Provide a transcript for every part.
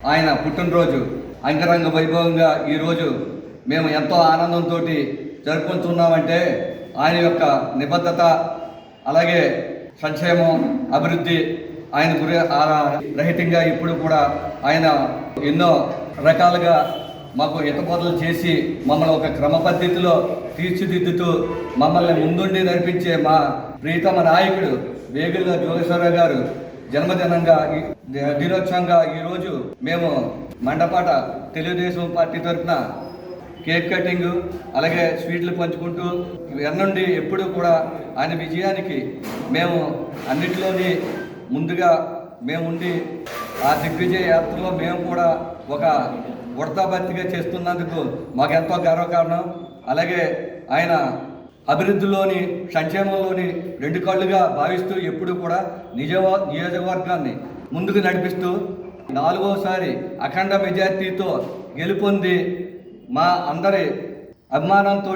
ఆయన పుట్టినరోజు అంగరంగ వైభవంగా ఈరోజు మేము ఎంతో ఆనందంతో జరుపుకుంటున్నామంటే ఆయన యొక్క నిబద్ధత అలాగే సంక్షేమం అభివృద్ధి ఆయన గురి రహితంగా ఇప్పుడు కూడా ఆయన ఎన్నో రకాలుగా మాకు ఇతబోధలు చేసి మమ్మల్ని ఒక క్రమ పద్ధతిలో తీర్చిదిద్దుతూ మమ్మల్ని ముందుండి నడిపించే మా ప్రీతమ నాయకుడు వేగుల జోగేశ్వరరావు గారు జన్మదినంగా ఈ- దినోత్సవంగా ఈరోజు మేము మండపాట తెలుగుదేశం పార్టీ తరఫున కేక్ కటింగ్ అలాగే స్వీట్లు పంచుకుంటూ ఎన్నుండి ఎప్పుడు కూడా ఆయన విజయానికి మేము అన్నిటిలోని ముందుగా మేము ఉండి ఆ దిగ్విజయ యాత్రలో మేము కూడా ఒక ఉడతాభర్తిగా చేస్తున్నందుకు మాకు ఎంతో గర్వకారణం. అలాగే ఆయన అభివృద్ధిలోని సంక్షేమంలోని రెండు కళ్ళుగా భావిస్తూ ఎప్పుడు కూడా నిజవా నియోజకవర్గాన్ని ముందుకు నడిపిస్తూ నాలుగోసారి అఖండ మెజార్టీతో గెలుపొంది మా అందరి అభిమానంతో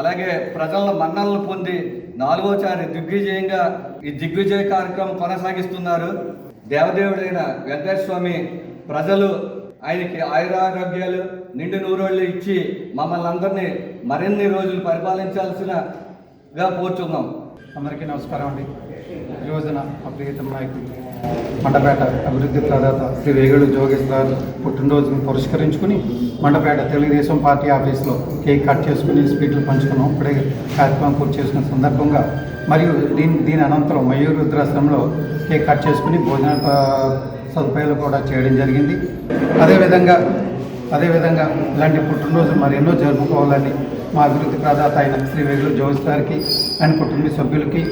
అలాగే ప్రజల మన్నలను పొంది నాలుగోసారి దిగ్విజయంగా ఈ దిగ్విజయ కార్యక్రమం కొనసాగిస్తున్నారు. దేవదేవుడైన వెంకటేశ్వర స్వామి ప్రజలు ఆయనకి ఆయురారోగ్యాలు నిండు నూరోళ్ళు ఇచ్చి మమ్మల్ని అందరినీ మరిన్ని రోజులు పరిపాలించాల్సిన గా కూర్చున్నాం. అందరికీ నమస్కారం అండి. ఈ రోజున మా ప్రియతమ నాయకుడు మండపేట అభివృద్ధి ప్రదాత శ్రీ వేగుడు జోగేష్ గారు పుట్టినరోజును పురస్కరించుకుని మండపేట తెలుగుదేశం పార్టీ ఆఫీస్లో కేక్ కట్ చేసుకుని స్వీట్లు పంచుకున్నాం. ఇప్పుడే కార్యక్రమం పూర్తి చేసుకున్న సందర్భంగా మరియు దీని దీని అనంతరం మయూర్ రుద్రాశ్రమంలో కేక్ కట్ చేసుకుని భోజన సదుపాయాలు కూడా చేయడం జరిగింది. అదేవిధంగా అదేవిధంగా ఇలాంటి పుట్టినరోజు మరి ఎన్నో జరుపుకోవాలని మా అభివృద్ధి ప్రదాత అయిన శ్రీ వేగుల జోస్ గారికి ఆయన కుటుంబ సభ్యులకి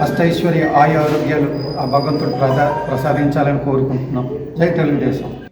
అష్టైశ్వర్య ఆయు ఆరోగ్యాలు ఆ భగవంతుడు ప్రసా ప్రసాదించాలని కోరుకుంటున్నాం. జై తెలుగుదేశం.